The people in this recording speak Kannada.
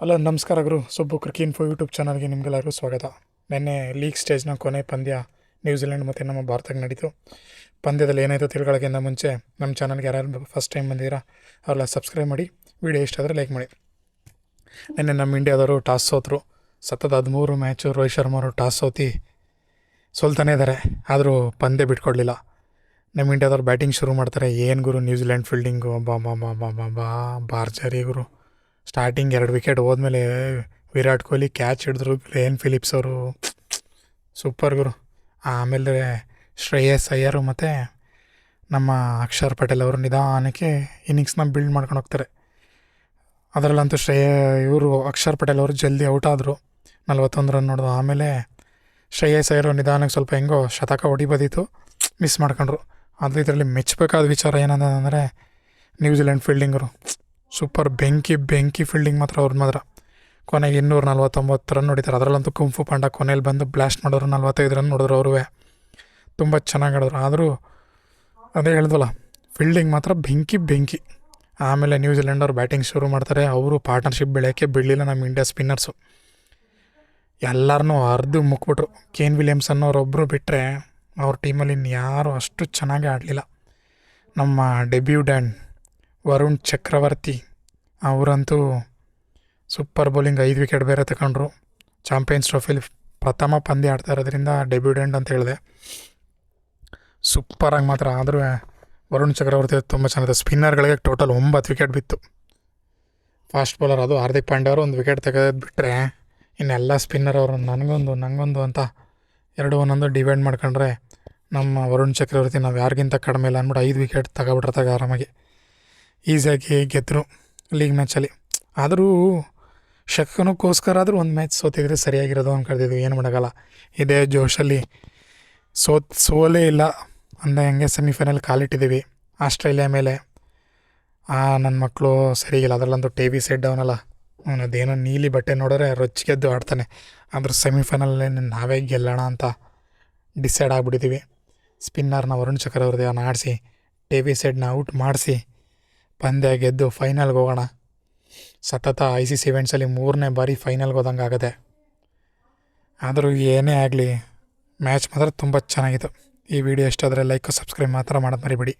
ಹಲೋ ನಮಸ್ಕಾರ ಗುರು. ಸೊಬ್ಬು ಕ್ರಿಕಿ ಇನ್ಫೋ ಯೂಟ್ಯೂಬ್ ಚಾನಲ್ಗೆ ನಿಮಗೆಲ್ಲರಿಗೂ ಸ್ವಾಗತ. ನಿನ್ನೆ ಲೀಗ್ ಸ್ಟೇಜ್ನ ಕೊನೆ ಪಂದ್ಯ ನ್ಯೂಜಿಲೆಂಡ್ ಮತ್ತು ನಮ್ಮ ಭಾರತಕ್ಕೆ ನಡೀತು. ಪಂದ್ಯದಲ್ಲಿ ಏನಾಯಿತು ತಿಳ್ಕೊಳ್ಳೋಕ್ಕಿಂತ ಮುಂಚೆ ನಮ್ಮ ಚಾನಲ್ಗೆ ಯಾರ್ಯಾರು ಫಸ್ಟ್ ಟೈಮ್ ಬಂದಿದ್ದೀರಾ, ಅವರೆಲ್ಲ ಸಬ್ಸ್ಕ್ರೈಬ್ ಮಾಡಿ ವಿಡಿಯೋ ಇಷ್ಟ ಆದರೆ ಲೈಕ್ ಮಾಡಿ. ನಿನ್ನೆ ನಮ್ಮ ಇಂಡಿಯಾದವರು ಟಾಸ್ ಸೋತರು. ಸತತ ಹದಿಮೂರು ಮ್ಯಾಚು ರೋಹಿತ್ ಶರ್ಮಾ ಅವರು ಟಾಸ್ ಸೋತಿ ಸೋಲ್ತಾನೇ ಇದ್ದಾರೆ. ಆದರೂ ಪಂದ್ಯ ಬಿಟ್ಕೊಡ್ಲಿಲ್ಲ. ನಮ್ಮ ಇಂಡಿಯಾದವ್ರು ಬ್ಯಾಟಿಂಗ್ ಶುರು ಮಾಡ್ತಾರೆ. ಏನು ಗುರು, ನ್ಯೂಜಿಲೆಂಡ್ ಫೀಲ್ಡಿಂಗು ಬಾ ಬಾ ಬಾ ಬಾ ಬಾ ಬಾ ಬಾರ್ಜರಿ ಗುರು. ಸ್ಟಾರ್ಟಿಂಗ್ ಎರಡು ವಿಕೆಟ್ ಹೋದ್ಮೇಲೆ ವಿರಾಟ್ ಕೊಹ್ಲಿ ಕ್ಯಾಚ್ ಹಿಡಿದ್ರು ಲೇನ್ ಫಿಲಿಪ್ಸ್ ಅವರು. ಸೂಪರ್ ಗುರು. ಆಮೇಲೆ ಶ್ರೇಯಸ್ ಅಯ್ಯರು ಮತ್ತು ನಮ್ಮ ಅಕ್ಷರ್ ಪಟೇಲ್ ಅವರು ನಿಧಾನಕ್ಕೆ ಇನ್ನಿಂಗ್ಸ್ನ ಬಿಲ್ಡ್ ಮಾಡ್ಕೊಂಡು ಹೋಗ್ತಾರೆ. ಅದರಲ್ಲಂತೂ ಶ್ರೇಯ, ಇವರು ಅಕ್ಷರ್ ಪಟೇಲ್ ಅವರು ಜಲ್ದಿ ಔಟ್ ಆದರು. ನಲ್ವತ್ತೊಂದು ರನ್ ನೋಡಿದ್ರು. ಆಮೇಲೆ ಶ್ರೇಯಸ್ ಅಯ್ಯರು ನಿಧಾನಕ್ಕೆ ಸ್ವಲ್ಪ ಹೆಂಗೋ ಶತಕ ಹೊಡಿಬೋದಿತ್ತು. ಮಿಸ್ ಮಾಡ್ಕೊಂಡ್ರು. ಅದು ಇದರಲ್ಲಿ ಮೆಚ್ಚಬೇಕಾದ ವಿಚಾರ ಏನಂತಂದರೆ ನ್ಯೂಜಿಲೆಂಡ್ ಫೀಲ್ಡಿಂಗರು ಸೂಪರ್ ಬೆಂಕಿ ಬೆಂಕಿ ಫೀಲ್ಡಿಂಗ್ ಮಾತ್ರ ಅವ್ರ ಮಾತ್ರ. ಕೊನೆಗೆ ಇನ್ನೂರ ನಲ್ವತ್ತೊಂಬತ್ತು ರನ್ ಹೊಡಿತಾರೆ. ಅದರಲ್ಲಂತೂ ಕುಂಫು ಪಾಂಡ ಕೊನೆಯಲ್ಲಿ ಬಂದು ಬ್ಲಾಸ್ಟ್ ಮಾಡೋರು ನಲ್ವತ್ತೈದು ರನ್ ನೋಡಿದ್ರು ಅವ್ರೂ ತುಂಬ ಚೆನ್ನಾಗಿ ಆಡಿದ್ರು. ಆದರೂ ಅದೇ ಹೇಳಿದ್ವಲ್ಲ ಫೀಲ್ಡಿಂಗ್ ಮಾತ್ರ ಬೆಂಕಿ ಬೆಂಕಿ ಆಮೇಲೆ ನ್ಯೂಜಿಲೆಂಡ್ ಅವ್ರು ಬ್ಯಾಟಿಂಗ್ ಶುರು ಮಾಡ್ತಾರೆ. ಅವರು ಪಾರ್ಟ್ನರ್ಶಿಪ್ ಬೆಳೆಯೋಕ್ಕೆ ಬಿಡಲಿಲ್ಲ ನಮ್ಮ ಇಂಡಿಯಾ ಸ್ಪಿನ್ನರ್ಸು ಎಲ್ಲರನ್ನೂ ಅರ್ದು ಮುಕ್ಬಿಟ್ರು. ಕೇನ್ ವಿಲಿಯಮ್ಸನ್ ಅನ್ನೋರೊಬ್ಬರು ಬಿಟ್ಟರೆ ಅವ್ರ ಟೀಮಲ್ಲಿ ಇನ್ಯಾರು ಅಷ್ಟು ಚೆನ್ನಾಗಿ ಆಡಲಿಲ್ಲ. ನಮ್ಮ ಡೆಬ್ಯೂ ಡ್ಯಾನ್ ವರುಣ್ ಚಕ್ರವರ್ತಿ ಅವರಂತೂ ಸೂಪರ್ ಬೌಲಿಂಗ್ ಐದು ವಿಕೆಟ್ ಬೇರೆ ತಗೊಂಡ್ರು. ಚಾಂಪಿಯನ್ಸ್ ಟ್ರೋಫಿಲಿ ಪ್ರಥಮ ಪಂದ್ಯ ಆಡ್ತಾ ಇರೋದ್ರಿಂದ ಡೆಬ್ಯೂಡೆಂಟ್ ಅಂತ ಹೇಳಿದೆ. ಸೂಪರಾಗಿ ಮಾತ್ರ ಆದರೂ ವರುಣ್ ಚಕ್ರವರ್ತಿ ತುಂಬ ಚೆನ್ನಾಗಿದೆ. ಸ್ಪಿನ್ನರ್ಗಳಿಗೆ ಟೋಟಲ್ ಒಂಬತ್ತು ವಿಕೆಟ್ ಬಿತ್ತು. ಫಾಸ್ಟ್ ಬೌಲರ್ ಅದು ಹಾರ್ದಿಕ್ ಪಾಂಡ್ಯ ಅವರು ಒಂದು ವಿಕೆಟ್ ತೆಗೆದು ಬಿಟ್ಟರೆ ಇನ್ನೆಲ್ಲ ಸ್ಪಿನ್ನರ್ ಅವರು ನನಗೊಂದು ನನಗೊಂದು ಅಂತ ಎರಡು ಒಂದೊಂದು ಡಿವೈಡ್ ಮಾಡ್ಕೊಂಡ್ರೆ ನಮ್ಮ ವರುಣ್ ಚಕ್ರವರ್ತಿ ನಾವು ಯಾರಿಗಿಂತ ಕಡಿಮೆ ಇಲ್ಲ ಅಂದ್ಬಿಟ್ಟು ಐದು ವಿಕೆಟ್ ತಗೊಬಿಟ್ರೆ ಆರಾಮಾಗಿ. ಈಸಿಯಾಗಿ ಗೆದ್ದರು ಲೀಗ್ ಮ್ಯಾಚಲ್ಲಿ ಆದರೂ ಶಕನಕ್ಕೋಸ್ಕರ ಆದರೂ ಒಂದು ಮ್ಯಾಚ್ ಸೋತಿದ್ರೆ ಸರಿಯಾಗಿರೋದು ಅಂದ್ಕೊಳ್ತಿದ್ವಿ ಏನು ಮಾಡೋಕ್ಕಲ್ಲ ಇದೇ ಜೋಶಲ್ಲಿ ಸೋತ್, ಸೋಲೇ ಇಲ್ಲ ಅಂದ ಹೆಂಗೆ ಸೆಮಿಫೈನಲ್ ಕಾಲಿಟ್ಟಿದ್ದೀವಿ. ಆಸ್ಟ್ರೇಲಿಯಾ ಮೇಲೆ. ಆ ನನ್ನ ಮಕ್ಕಳು ಸರಿಗಿಲ್ಲ ಅದರಲ್ಲಂತೂ ಟಿ ವಿ ಸೆಟ್ ಅವನು ಅದೇನೋ ನೀಲಿ ಬಟ್ಟೆ ನೋಡಿದ್ರೆ ರೊಚ್ಚಿಗೆದ್ದು ಆಡ್ತಾನೆ. ಆದರೂ ಸೆಮಿಫೈನಲ್ಲೇ ನಾವೇ ಗೆಲ್ಲೋಣ ಅಂತ ಡಿಸೈಡ್ ಆಗಿಬಿಟ್ಟಿದ್ದೀವಿ. ಸ್ಪಿನ್ನರ್ನ ವರುಣ್ ಚಕ್ರವರ್ತಿ ಅವನ ಆಡಿಸಿ ಟಿ ವಿ ಸೆಡ್ನ ಔಟ್ ಮಾಡಿಸಿ. ಪಂದ್ಯ ಗೆದ್ದು ಫೈನಲ್ಗೆ ಹೋಗೋಣ. ಸತತ ಐ ಸಿ ಸಿ ಇವೆಂಟ್ಸಲ್ಲಿ ಮೂರನೇ ಬಾರಿ ಫೈನಲ್ಗೆ ಹೋದಂಗೆ ಆಗುತ್ತೆ. ಆದರೂ ಏನೇ ಆಗಲಿ ಮ್ಯಾಚ್ ಮಾತ್ರ ತುಂಬ ಚೆನ್ನಾಗಿತ್ತು. ಈ ವಿಡಿಯೋ ಇಷ್ಟ ಆದರೆ ಲೈಕ್ ಸಬ್ಸ್ಕ್ರೈಬ್ ಮಾತ್ರ ಮಾಡೋದು ಮರಿಬೇಡಿ.